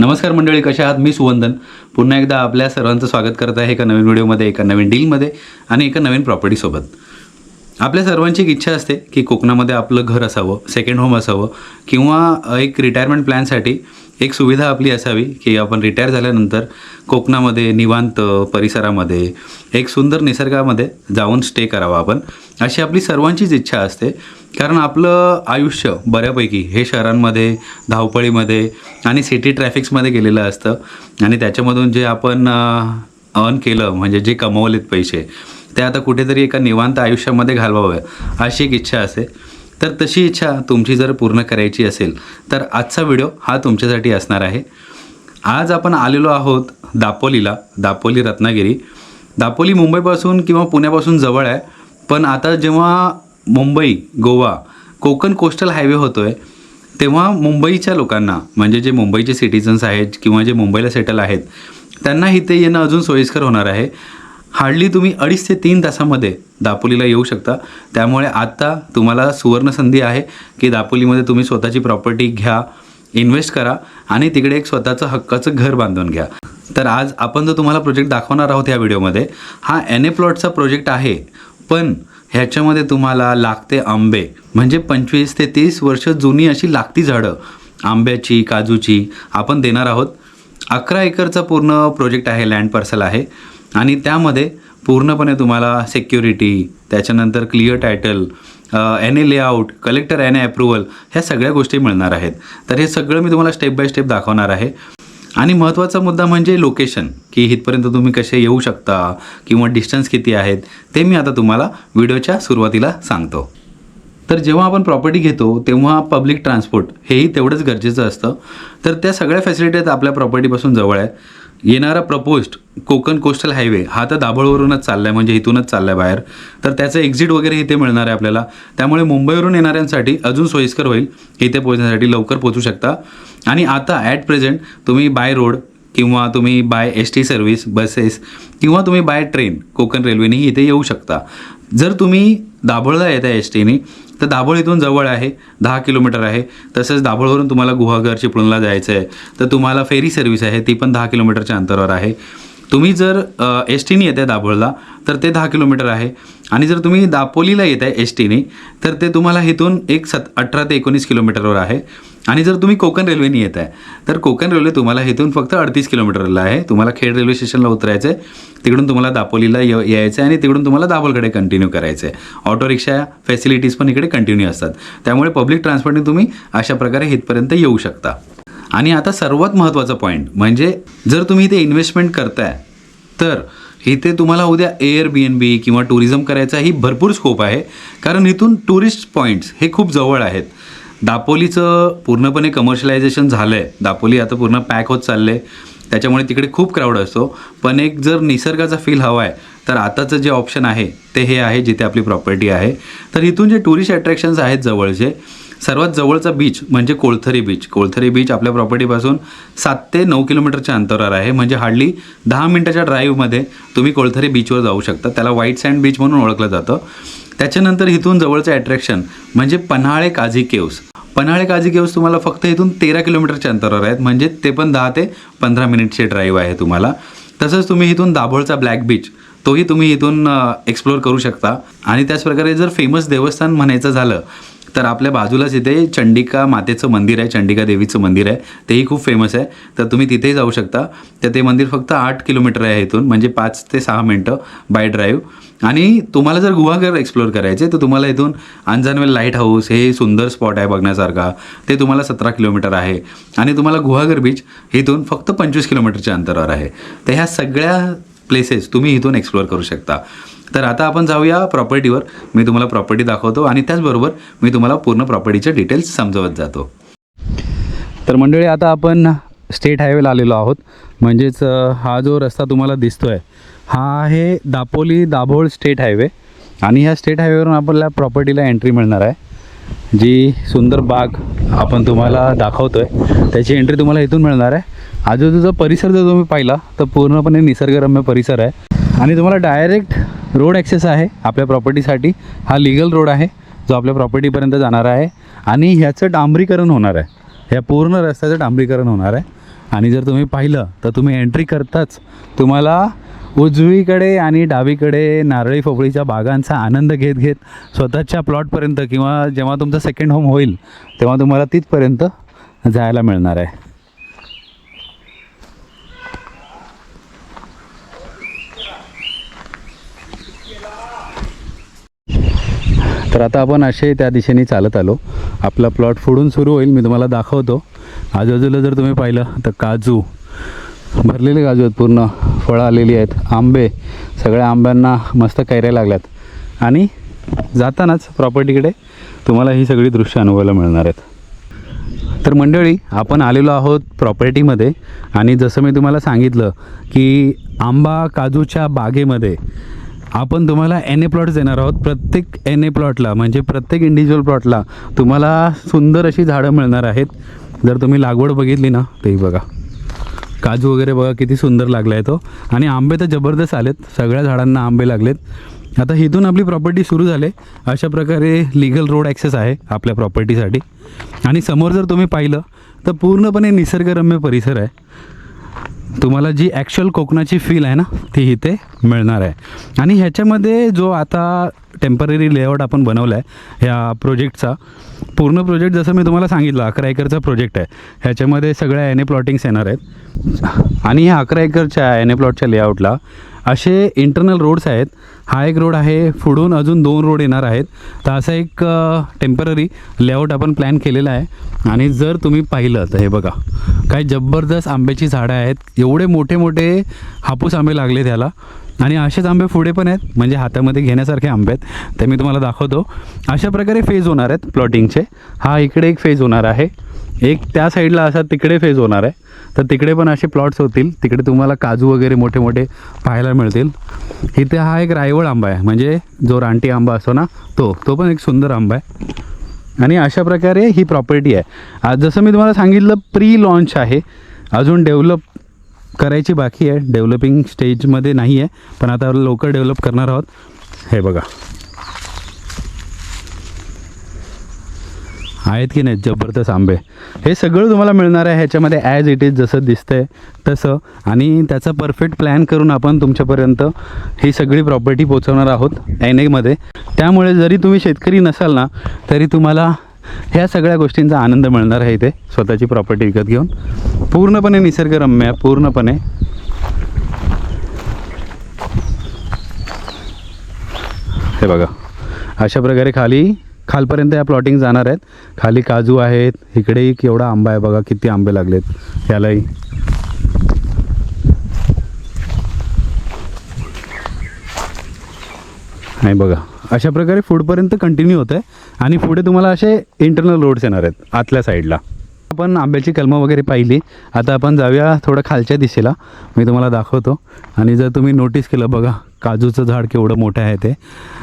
नमस्कार मंडळी कशा आहात? मी सुवंदन. पुन्हा एकदा आपल्या सर्वांचं स्वागत करत आहे एका नवीन व्हिडिओमध्ये एका नवीन डीलमध्ये आणि एका नवीन प्रॉपर्टीसोबत आपल्या सर्वांची एक इच्छा असते की कोकणामध्ये आपलं घर असावं सेकंड होम असावं किंवा एक रिटायरमेंट प्लॅनसाठी एक सुविधा आपली असावी की आपण रिटायर झाल्यानंतर कोकणामध्ये निवांत परिसरामध्ये एक सुंदर निसर्गामध्ये जाऊन स्टे करावा आपण. अशी आपली सर्वांचीच इच्छा असते. कारण आपलं आयुष्य बऱ्यापैकी हे शहरांमध्ये धावपळीमध्ये आणि सिटी ट्रॅफिक्समध्ये गेलेलं असतं. आणि त्याच्यामधून जे आपण अर्न केलं म्हणजे जे कमवलेत पैसे ते आता कुठेतरी एका निवांत आयुष्यामध्ये घालवावं अशी एक इच्छा असते. तर तशी इच्छा तुमची जर पूर्ण करायची असेल तर आजचा व्हिडिओ हा तुमच्यासाठी असणार आहे. आज आपण आलेलो आहोत दापोलीला दापोली रत्नागिरी. दापोली मुंबईपासून किंवा पुण्यापासून जवळ आहे पण आता जेव्हा मुंबई गोवा कोकण कोस्टल हायवे होतो आहे तेव्हा मुंबईच्या लोकांना म्हणजे जे मुंबईचे सिटिझन्स आहेत किंवा जे मुंबईला सेटल आहेत त्यांना इथे येणं अजून सोयीस्कर होणार आहे. हार्डली तुम्ही अडीच ते तीन तासामध्ये दापोलीला येऊ शकता. त्यामुळे आता तुम्हाला सुवर्णसंधी आहे की दापोलीमध्ये तुम्ही स्वतःची प्रॉपर्टी घ्या इन्व्हेस्ट करा आणि तिकडे एक स्वतःचं हक्काचं घर बांधून घ्या. तर आज आपण जो तुम्हाला प्रोजेक्ट दाखवणार आहोत या व्हिडिओमध्ये हा एन ए प्लॉटचा प्रोजेक्ट आहे. पण ह्याच्यामध्ये तुम्हाला लागते आंबे. म्हणजे पंचवीस ते तीस वर्ष जुनी अशी लागती झाडं. आंब्याची काजूची आपण देणार आहोत. अकरा एकरचा पूर्ण प्रोजेक्ट आहे लँड पार्सल आहे. आणि त्यामध्ये पूर्णपणे तुम्हाला सेक्युरिटी त्याच्यानंतर clear title N A layout collector N A approval ह्या सगळ्या गोष्टी मिळणार आहेत. तर हे सगळं मी तुम्हाला स्टेप बाय स्टेप दाखवणार आहे. आणि महत्त्वाचा मुद्दा म्हणजे लोकेशन की इथपर्यंत तुम्ही कसे येऊ शकता किंवा डिस्टन्स किती आहेत ते मी आता तुम्हाला व्हिडिओच्या सुरुवातीला सांगतो. तर जेव्हा आपण प्रॉपर्टी घेतो तेव्हा पब्लिक ट्रान्सपोर्ट हेही तेवढंच गरजेचं असतं. तर त्या सगळ्या फॅसिलिटीज आपल्या प्रॉपर्टीपासून जवळ आहे. येणारा प्रपोस्ट कोकण कोस्टल हायवे हा तर दाभोळवरूनच चालला आहे म्हणजे इथूनच चालला आहे बाहेर. तर त्याचं एक्झिट वगैरे इथे मिळणार आहे आपल्याला. त्यामुळे मुंबईवरून येणाऱ्यांसाठी अजून सोयीस्कर होईल. इथे पोहोचण्यासाठी लवकर पोहोचू शकता. आणि आता ॲट प्रेझेंट तुम्ही बाय रोड किंवा तुम्ही by S T service buses किंवा तुम्ही बाय ट्रेन कोकण रेल्वेनेही इथे येऊ शकता. जर तुम्ही दाभोळला येत एस टीने तर दाभोळ इथून जवळ आहे दहा किलोमीटर आहे. तसंच दाभोळवरून तुम्हाला गुहागर चिपळूणला जायचं आहे तर तुम्हाला फेरी सर्व्हिस आहे ती पण दहा किलोमीटरच्या अंतरावर आहे. तुम्ही जर एस टीने येत आहे दाभोळला तर ते दहा किलोमीटर आहे. आणि जर तुम्ही दापोलीला येत आहे एस टीने तर ते तुम्हाला इथून एक सत अठरा ते एकोणीस किलोमीटरवर आहे. आणि जर तुम्ही कोकण रेल्वेने येत आहे तर कोकण रेल्वे तुम्हाला इथून फक्त अडतीस किलोमीटरला आहे. तुम्हाला खेड रेल्वे स्टेशनला उतरायचं आहे तिकडून तुम्हाला दापोलीला य यायचं आहे आणि तिकडून तुम्हाला दाभोलकडे कंटिन्यू करायचं आहे ऑटो रिक्षा फॅसिलिटीज पण इकडे कंटिन्यू असतात. त्यामुळे पब्लिक ट्रान्सपोर्टने तुम्ही अशा प्रकारे इथपर्यंत येऊ शकता. आणि आता सर्वात महत्त्वाचा पॉईंट म्हणजे जर तुम्ही इथे इन्व्हेस्टमेंट करताय तर इथे तुम्हाला उद्या एअर बी एन बी किंवा टुरिझम करायचाही भरपूर स्कोप आहे. कारण इथून टुरिस्ट पॉईंट्स हे खूप जवळ आहेत. दापोलीचं पूर्णपणे कमर्शलायझेशन झालं आहे दापोली आता पूर्ण पॅक होत चाललं आहे त्याच्यामुळे तिकडे खूप क्राऊड असतो. पण एक जर निसर्गाचा फील हवा आहे तर आताचं जे ऑप्शन आहे ते हे आहे जिथे आपली प्रॉपर्टी आहे. तर इथून जे टुरिस्ट अट्रॅक्शन्स आहेत जवळचे सर्वात जवळचा बीच म्हणजे कोळथरी बीच कोळथरी बीच आपल्या प्रॉपर्टीपासून सात ते नऊ किलोमीटरच्या अंतरावर आहे. म्हणजे हार्डली दहा मिनटाच्या ड्राईव्हमध्ये तुम्ही कोळथरी बीचवर जाऊ शकता. त्याला व्हाईट सँड बीच म्हणून ओळखलं जातं. त्याच्यानंतर इथून जवळचं अट्रॅक्शन म्हणजे पन्हाळे काझी केव्स पन्हाळे काझी केव्स तुम्हाला फक्त इथून तेरा किलोमीटरच्या अंतरावर आहेत. म्हणजे ते पण दहा ते पंधरा मिनिटचे ड्राईव्ह आहे तुम्हाला. तसंच तुम्ही इथून दाभोळचा ब्लॅक बीच तोही तुम्ही इथून एक्सप्लोअर करू शकता. आणि त्याचप्रकारे जर फेमस देवस्थान म्हणायचं झालं तर आपल्या बाजूलाच इथे चंडिका मातेचं मंदिर आहे चंडिका देवीचं मंदिर आहे. तेही खूप फेमस आहे. तर तुम्ही तिथेही जाऊ शकता. तर ते मंदिर फक्त आठ किलोमीटर आहे इथून म्हणजे पाच ते सहा मिनटं बाय ड्राईव्ह आणि तुम्हाला जर गुहागर एक्सप्लोअर करायचे तर तुम्हाला इथून अंजानवेल लाइट हाऊस हे सुंदर स्पॉट आहे बघण्यासारखा. ते तुम्हाला सतरा किलोमीटर आहे. आणि तुम्हाला गुहागर बीच इथून फक्त पंचवीस किलोमीटरच्या अंतरावर आहे. तर ह्या सगळ्या प्लेसेस तुम्ही इथून एक्सप्लोअर करू शकता. तर आता आपण जाऊया प्रॉपर्टीवर. मी तुम्हाला प्रॉपर्टी दाखवतो आणि त्याचबरोबर मी तुम्हाला पूर्ण प्रॉपर्टीचे डिटेल्स समजवत जातो. तर मंडळी आता आपण स्टेट हायवेला आलेलो आहोत. म्हणजेच हा जो रस्ता तुम्हाला दिसतो आहे हा आहे दापोली दाभोळ स्टेट हायवे. आणि ह्या स्टेट हायवेवरून आपल्याला प्रॉपर्टीला एंट्री मिळणार आहे. जी सुंदर बाग आपण तुम्हाला दाखवतो आहे त्याची एंट्री तुम्हाला इथून मिळणार आहे. आजूबाजूचा परिसर जर तुम्ही पाहिला तर पूर्णपणे निसर्गरम्य परिसर आहे. आणि तुम्हाला डायरेक्ट रोड ॲक्सेस आहे आपल्या प्रॉपर्टीसाठी हा लिगल रोड आहे जो आपल्या प्रॉपर्टीपर्यंत जाणार आहे. आणि ह्याचं डांबरीकरण होणार आहे. ह्या पूर्ण रस्त्याचं डांबरीकरण होणार आहे. आणि जर तुम्ही पाहिलं तर तुम्ही एंट्री करताच तुम्हाला उजवीकडे आणि डावीकडे नारळी फोफळीच्या बागांचा आनंद घेत घेत स्वतःच्या प्लॉटपर्यंत किंवा जेव्हा तुमचं सेकंड होम होईल तेव्हा तुम्हाला तिथपर्यंत जायला मिळणार आहे. तर आता आपण असे त्या दिशेने चालत आलो. आपला प्लॉट फोडून सुरू होईल. मी तुम्हाला दाखवतो. आजूबाजूला जर तुम्ही पाहिलं तर काजू. भरलेले काजू आहेत. पूर्ण फळं आलेली आहेत. आंबे. सगळ्या आंब्यांना मस्त कैऱ्या लागल्यात. आणि जातानाच प्रॉपर्टीकडे तुम्हाला ही सगळी दृश्य अनुभवायला मिळणार आहेत. तर मंडळी आपण आलेलो आहोत प्रॉपर्टीमध्ये आणि जसं मी तुम्हाला सांगितलं की आंबा काजूच्या बागेमध्ये आपण तुम्हाला एन ए प्लॉट्स देणार आहोत. प्रत्येक एन ए प्लॉटला म्हणजे प्रत्येक इंडिव्हिज्युअल प्लॉटला तुम्हाला सुंदर अशी झाडं मिळणार आहेत. जर तुम्ही लागवड बघितली ना तेही बघा. काजू वगैरे बघा किती सुंदर लागला आहे तो. आणि आंबे तर जबरदस्त आलेत. सगळ्या झाडांना आंबे लागलेत. आता इथून आपली प्रॉपर्टी सुरू झाले. अशा प्रकारे लिगल रोड ॲक्सेस आहे आपल्या प्रॉपर्टीसाठी आणि समोर जर तुम्ही पाहिलं तर पूर्णपणे निसर्गरम्य परिसर आहे. तुम्हाला जी ॲक्च्युअल कोकणाची फील आहे ना ती इथे मिळणार आहे. आणि ह्याच्यामध्ये जो आता टेंपररी लेआउट आपण बनवला आहे ह्या प्रोजेक्टचा पूर्ण प्रोजेक्ट जसं मी तुम्हाला सांगितलं अकरा एकरचा प्रोजेक्ट आहे. ह्याच्यामध्ये सगळ्या एन ए प्लॉटिंग्स येणार आहेत. आणि ह्या अकरा एकरच्या एन ए प्लॉटच्या लेआउटला असे इंटरनल रोड्स आहेत. हा एक रोड आहे. पुढून अजून दोन रोड येणार आहेत. तर असा एक टेंपररी लेआउट आपण प्लॅन केलेला आहे. आणि जर तुम्ही पाहिलं तर हे बघा. काय जबरदस्त आंब्याची झाडं आहेत. एवढे मोठे मोठे हापूस आंबे लागले त्याला आणि असेच आंबे पुढे पण आहेत म्हणजे हातामध्ये घेण्यासारखे आंबे आहेत ते मी तुम्हाला दाखवतो. अशा प्रकारे फेज होणार आहेत प्लॉटिंगचे हा इकडे एक फेज होणार आहे. एक त्या साईडला असा तिकडे फेज होणार आहे. तर तिकडे पण असे प्लॉट्स होतील. तिकडे तुम्हाला काजू वगैरे मोठे मोठे पाहायला मिळतील. इथे हा एक रायवळ आंबा आहे. म्हणजे जो रानटी आंबा असतो ना तो तो पण एक सुंदर आंबा आहे. आणि अशा प्रकारे ही प्रॉपर्टी आहे. आज जसं मी तुम्हाला सांगितलं प्री लॉन्च आहे. अजून डेव्हलप करायची बाकी आहे. डेव्हलपिंग स्टेजमध्ये नाही आहे. पण आता लवकर डेव्हलप करणार आहोत. हे बघा. आहेत की नाही जबरदस्त आंबे. हे सगळं तुम्हाला मिळणार आहे. ह्याच्यामध्ये ॲज इट इज जसं दिसतंय तसं. आणि त्याचा परफेक्ट प्लॅन करून आपण तुमच्यापर्यंत ही सगळी प्रॉपर्टी पोचवणार आहोत. एन एमध्ये त्यामुळे जरी तुम्ही शेतकरी नसाल ना तरी तुम्हाला ह्या सगळ्या गोष्टींचा आनंद मिळणार आहे इथे स्वतःची प्रॉपर्टी विकत घेऊन. पूर्णपणे निसर्गरम्य आहे, पूर्णपणे. हे बघा अशा प्रकारे खाली खालपर्यंत या प्लॉटिंग जाणार आहेत. खाली काजू आहेत इकडेही केवढा आंबा आहे बघा किती आंबे लागलेत. यालाही. नाही बघा अशा प्रकारे पुढपर्यंत कंटिन्यू होतं आहे आणि पुढे तुम्हाला असे इंटरनल रोड्स येणार आहेत आतल्या साईडला आपण आंब्याची कलमं वगैरे पाहिली. आता आपण जाऊया थोडं खालच्या दिशेला. मी तुम्हाला दाखवतो. आणि जर तुम्ही नोटीस केलं बघा काजूचं झाड केवढं मोठं आहे ते.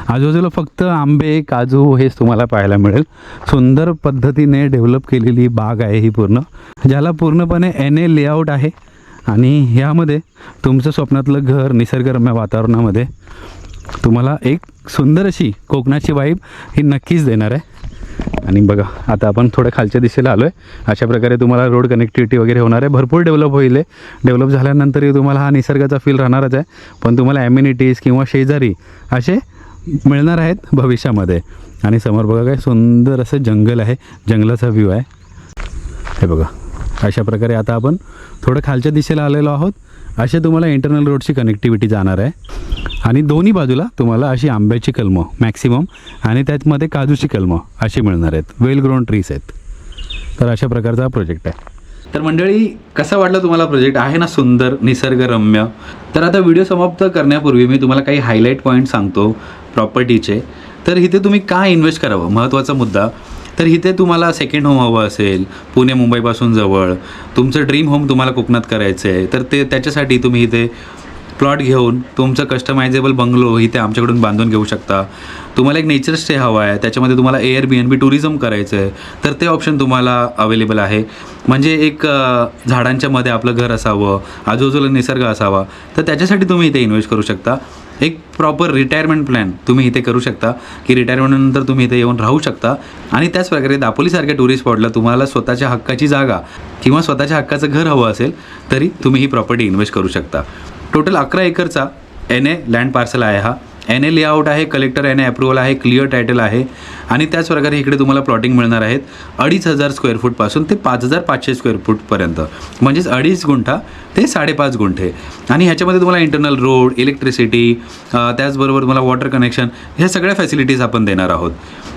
आजूबाजूला फक्त आंबे काजू हेच तुम्हाला पाहायला मिळेल. सुंदर पद्धतीने डेव्हलप केलेली बाग आहे ही पूर्ण. ज्याला पूर्णपणे एन ए लेआउट आहे. आणि ह्यामध्ये तुमचं स्वप्नातलं घर निसर्गरम्य वातावरणामध्ये. तुम्हाला एक सुंदर अशी कोकणाची वाईब ही नक्कीच देणार आहे. आणि बघा आता आपण थोडं खालच्या दिशेला आलो आहे अशा प्रकारे तुम्हाला रोड कनेक्टिव्हिटी वगैरे होणार आहे. भरपूर डेव्हलप होईल डेव्हलप झाल्यानंतरही तुम्हाला हा निसर्गाचा फील राहणारच आहे. पण तुम्हाला ॲम्युनिटीज किंवा शेजारी असे मिळणार आहेत भविष्यामध्ये. आणि समोर बघा काय सुंदर असं जंगल आहे. जंगलाचा व्ह्यू आहे. हे बघा. अशा प्रकारे आता आपण थोडं खालच्या दिशेला आलेलो आहोत. असे तुम्हाला इंटरनल रोडची कनेक्टिव्हिटी जाणार आहे. आणि दोन्ही बाजूला तुम्हाला अशी आंब्याची कलमं मॅक्सिमम आणि त्यातमध्ये काजूची कलमं अशी मिळणार आहेत. वेल ग्रोन ट्रीज आहेत. तर अशा प्रकारचा हा प्रोजेक्ट आहे. तर मंडळी कसा वाटला तुम्हाला प्रोजेक्ट आहे ना सुंदर निसर्गरम्य? तर आता व्हिडिओ समाप्त करण्यापूर्वी मी तुम्हाला काही हायलाईट पॉईंट सांगतो प्रॉपर्टीचे तर इथे तुम्ही का इन्व्हेस्ट करावं? महत्त्वाचा मुद्दा. तर इथे तुम्हाला सेकंड होम हवं असेल पुणे मुंबईपासून जवळ. तुमचं ड्रीम होम तुम्हाला कोकणात करायचं आहे तर ते त्याच्यासाठी तुम्ही इथे प्लॉट घेऊन तुमचं कस्टमायझेबल बंगलो इथे आमच्याकडून बांधून घेऊ शकता. तुम्हाला एक नेचर स्टे हवा आहे त्याच्यामध्ये तुम्हाला air B N B tourism करायचं आहे तर ते ऑप्शन तुम्हाला अवेलेबल आहे. म्हणजे एक झाडांच्या मध्ये आपलं घर असावं आजूबाजूला निसर्ग असावा तर त्याच्यासाठी तुम्ही इथे इन्व्हेस्ट करू शकता. एक प्रॉपर रिटायरमेंट प्लॅन तुम्ही इथे करू शकता की रिटायरमेंटनंतर तुम्ही इथे येऊन राहू शकता. आणि त्याच प्रकारे दापोलीसारख्या टुरिस्ट स्पॉटला तुम्हाला स्वतःच्या हक्काची जागा किंवा स्वतःच्या हक्काचं घर हवं असेल तरी तुम्ही ही प्रॉपर्टी इन्व्हेस्ट करू शकता. टोटल अकरा एकरचा एन ए लँड पार्सल आहे हा. एन ए लेआउट आहे कलेक्टर एन ए अप्रुव्हल आहे क्लिअर टायटल आहे आणि त्याच प्रकारे इकडे तुम्हाला प्लॉटिंग मिळणार आहेत अडीच हजार स्क्वेअर फूटपासून ते पाच हजार पाचशे स्क्वेअर फूटपर्यंत म्हणजेच अडीच गुंठा ते साडेपाच गुंठे. आणि ह्याच्यामध्ये तुम्हाला इंटरनल रोड इलेक्ट्रिसिटी त्याचबरोबर तुम्हाला वॉटर कनेक्शन ह्या सगळ्या फॅसिलिटीज आपण देणार आहोत.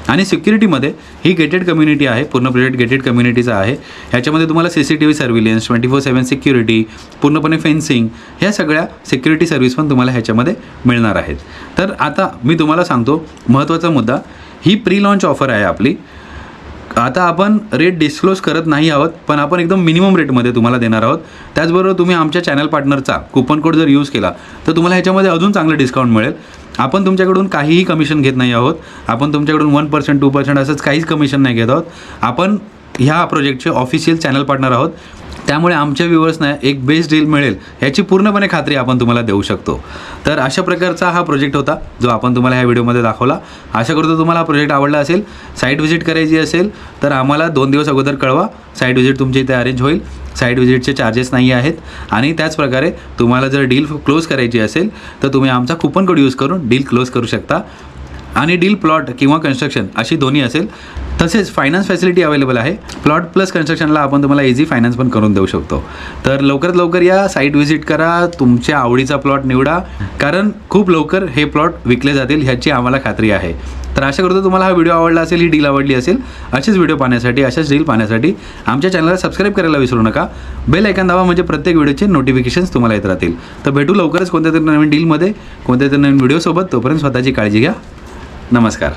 आणि सिक्युरिटीमध्ये ही गेटेड कम्युनिटी आहे पूर्ण प्रोजेक्ट गेटेड कम्युनिटीचा आहे. ह्याच्यामध्ये तुम्हाला C C T V surveillance twenty four seven security पूर्णपणे फेन्सिंग ह्या सगळ्या सिक्युरिटी सर्व्हिस पण तुम्हाला ह्याच्यामध्ये मिळणार आहेत. तर आता मी तुम्हाला सांगतो महत्त्वाचा मुद्दा. ही प्री लॉन्च ऑफर आहे आपली. आता आपण रेट डिस्क्लोज करत नाही आहोत पण आपण एकदम मिनिमम रेटमध्ये तुम्हाला देणार आहोत. त्याचबरोबर तुम्ही आमच्या चॅनल पार्टनरचा कुपन कोड जर यूज केला तर तुम्हाला ह्याच्यामध्ये अजून चांगलं डिस्काउंट मिळेल. आपण तुमच्याकडून काहीही कमिशन घेत नाही आहोत. आपण तुमच्याकडून वन पर्सेंट टू पर्सेंट असंच काहीच कमिशन नाही घेत आहोत. आपण ह्या प्रोजेक्टचे ऑफिशियल चॅनल पार्टनर आहोत. त्यामुळे आमच्या व्ह्युअर्सना एक बेस्ट डील मिळेल याची पूर्णपणे खात्री आपण तुम्हाला देऊ शकतो. तर अशा प्रकारचा हा प्रोजेक्ट होता जो आपण तुम्हाला ह्या व्हिडिओमध्ये दाखवला. आशा करतो तुम्हाला हा प्रोजेक्ट आवडला असेल साईट व्हिजिट करायची असेल तर आम्हाला दोन दिवस अगोदर कळवा. साईट व्हिजिट तुमच्या इथे अरेंज होईल. साईट व्हिजिटचे चार्जेस नाही आहेत. आणि त्याचप्रकारे तुम्हाला जर डील क्लोज करायची असेल तर तुम्ही आमचा कुपन कोड यूज करून डील क्लोज करू शकता. आणि डील प्लॉट किंवा कन्स्ट्रक्शन अशी दोन्ही असेल तसेच फायनान्स फॅसिलिटी अवेलेबल आहे. प्लॉट प्लस कन्स्ट्रक्शनला आपण तुम्हाला इझी फायनान्स पण करून देऊ शकतो. तर लवकरात लवकर या साईट व्हिजिट करा तुमच्या आवडीचा प्लॉट निवडा. कारण खूप लवकर हे प्लॉट विकले जातील ह्याची आम्हाला खात्री आहे. तर आशा करतो तुम्हाला हा व्हिडिओ आवडला असेल ही डील आवडली असेल. असेच व्हिडिओ पाहण्यासाठी अशाच डील पाहण्यासाठी आमच्या चॅनलला सबस्क्राईब करायला विसरू नका. बेल ऐकन दावा म्हणजे प्रत्येक व्हिडिओचे नोटिफिकेशन्स तुम्हाला येत राहतील. तर भेटू लवकरच कोणत्या तरी नवीन डीलमध्ये कोणत्या तरी नवीन व्हिडिओसोबत तोपर्यंत स्वतःची काळजी घ्या. नमस्कार.